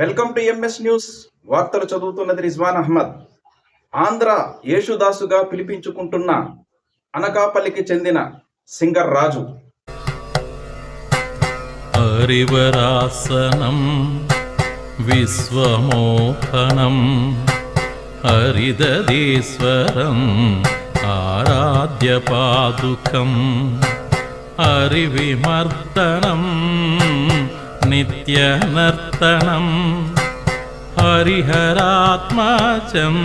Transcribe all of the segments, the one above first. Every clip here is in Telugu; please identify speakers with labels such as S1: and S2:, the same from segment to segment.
S1: Welcome to MS news. వార్తలు చదువుతున్నది రిజ్వాన్ అహ్మద్. ఆంధ్ర యేసుదాసుగా పిలిపించుకుంటున్న అనకాపల్లికి చెందిన సింగర్ రాజు.
S2: హరివరాసనం విశ్వమోహనం హరిదీశ్వరం ఆరాధ్యపాదుకం హరివిమర్దనం నిత్యనర్తనం హరిహరాత్మజం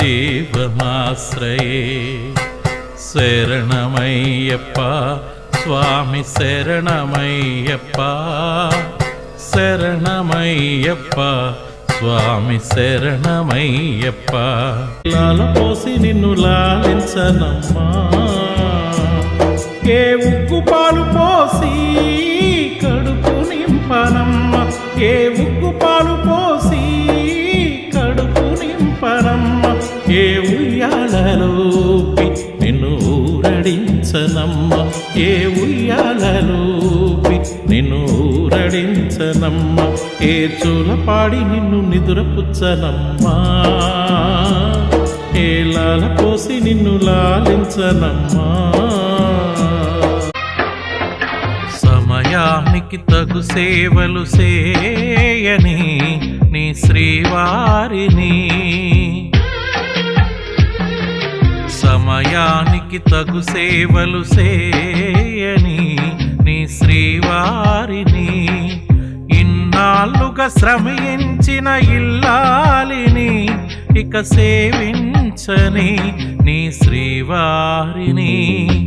S2: దేవమాశ్రయే శరణమయ్యప్ప స్వామి శరణమయ్యప్ప శరణమయ్యప్ప స్వామి శరణమయ్యప్ప లాలపోసి నిన్ను లాలించనమ్మా ఏ ఉక్కు పాలు పోసి కడుపు నింపనమ్మ. ఏ ఉక్కు పాలు పోసి కడుపు నింపనమ్మ. ఏ ఉయ్యాలలోపి నిన్ను ఊరడించనమ్మ ఏ ఉయ్యాలలోపి నిన్ను ఊరడించనమ్మ ఏ చూలపాడి నిన్ను నిదురపుచ్చనమ్మా. ఏ లాల పోసి నిన్ను లాలించనమ్మా. సమయానికి తగు సేవలు సేయని నీ శ్రీవారిని. సమయానికి తగు సేవలు సేయని నీ శ్రీవారిని. ఇన్నాళ్ళుగా శ్రమించిన ఇల్లాలిని ఇక సేవించని నీ శ్రీవారిని.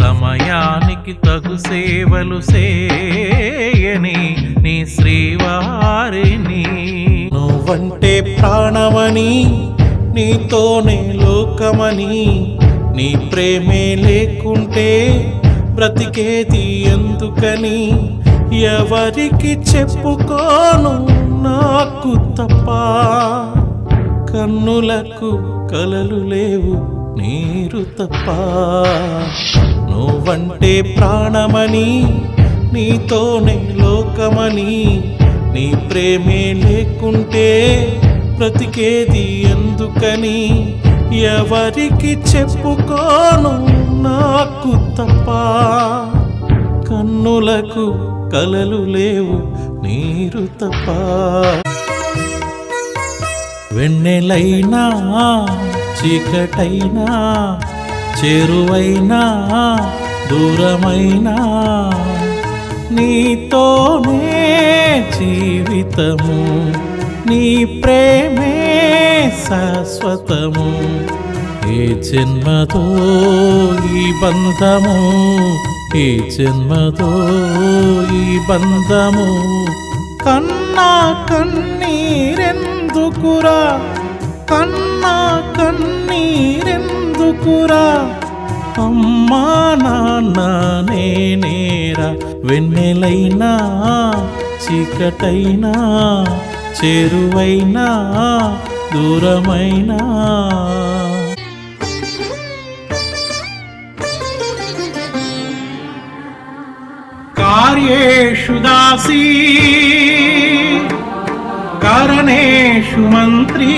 S2: సమయానికి తగు సేవలు సేయని నీ శ్రీవారిని. నువ్వంటే ప్రాణమని నీతోనే లోకమని నీ ప్రేమే లేకుంటే బ్రతికేది ఎందుకని ఎవరికి చెప్పుకోను నాకు తప్ప. కన్నులకు కలలు లేవు నీరు తప్ప. నువ్వంటే ప్రాణమని నీతోనే లోకమని నీ ప్రేమే లేకుంటే బ్రతికేది ఎందుకని? ఎవరికి చెప్పుకోను నాకు తప్ప? కన్నులకు కలలు లేవు నీరు తప్ప. వెన్నెలైనా చీకటైనా చెరువైనా దూరమైనా నీతోనే జీవితము నీ ప్రేమే శాశ్వతము. ఏ జన్మతో ఈ బంధము ఏ జన్మతో ఈ బంధము? కన్నా కన్నీరెందుకురా? కన్నా కన్నీరెందుకురా? అమ్మా నాన్న నేనేరా? వెన్నెలైనా చీకటైనా చేరువైనా దూరమైనా? కార్యేషు దాసీ కరణేషు మంత్రీ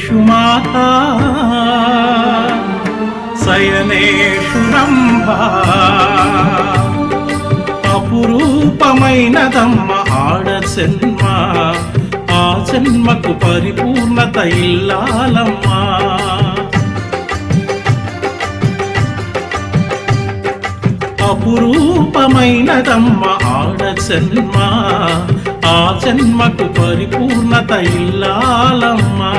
S2: భోజేషు మాతా శయనేషు రంభా. అపురూపమైనదమ్మ ఆడ జన్మ ఆ జన్మకు పరిపూర్ణత ఇల్లాలమ్మా. అపురూపమైనదమ్మ ఆడ జన్మ ఆ జన్మకు పరిపూర్ణత ఇల్లాలమ్మా.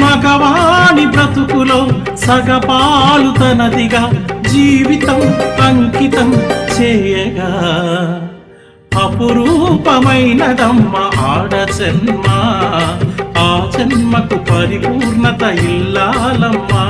S2: మగవాణి బ్రతుకులో సగపాలు తనదిగా జీవితం అంకితం చేయగా అపురూపమైనదమ్మ ఆడ జన్మ ఆ జన్మకు పరిపూర్ణత ఇల్లాలమ్మా.